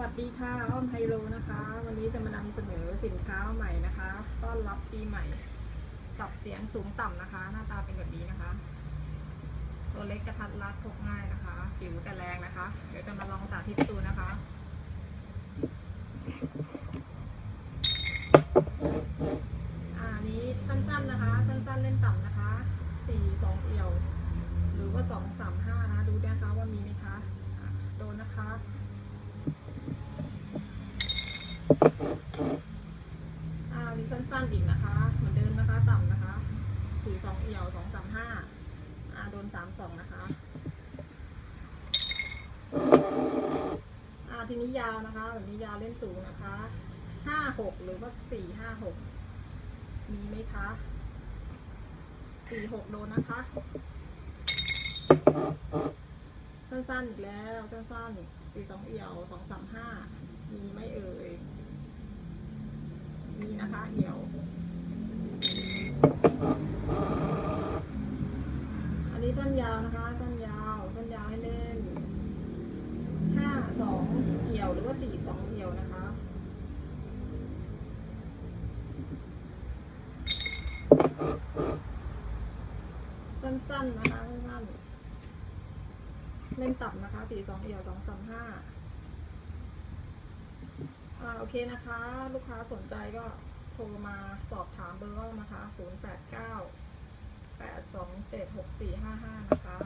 วัสดีค่ะ อ้อมไฮโลนะคะ วันนี้จะมานำเสนอสินค้าใหม่นะคะ ต้อนรับปีใหม่จับเสียงสูงต่ำนะคะ หน้าตาเป็นแบบนี้นะคะ ตัวเล็กกระทัดรัดพกง่ายนะคะจิ๋วแต่แรงนะคะ เดี๋ยวจะมาลองสาธิตดูนะคะอันนี้สั้นๆนะคะ สั้นๆเล่นต่ำนะคะสี่สองเอี่ยว หรือว่าสองสามห้านะ ดูนะคะว่ามีไหมคะอะโดนนะคะ อ่าอันนี้สั้นๆอีกนะคะ เหมือนเดิมนะคะ ต่ำนะคะสี่สองเอี่ยวสองสามห้าอ่าโดนสามสองนะคะอ่าทีนี้ยาวนะคะแบบนี้ยาวเล่นสูงนะคะห้าหกหรือว่าสี่ห้าหกมีไหมคะสี่หกโดนนะคะ สั้นๆอีกแล้วสั้นๆสี่สองเอี่ยวสองสามห้ามีไหมเอ่ย มีนะคะเอี่ยว อันนี้สั้นยาวนะคะ สั้นยาว สั้นยาวให้เล่นห้าสองเอี่ยวหรือว่าสี่สองเอี่ยวนะคะสั้นๆนะคะสั้นๆเล่นต่ำนะคะสี่สองเอี่ยวสองสามห้าอ่าโอเคนะคะ ลูกค้าสนใจก็ โทรมาสอบถามเบอร์อ้อมนะคะ 0 8 9 8 2 7 6 4 5 5 นะคะ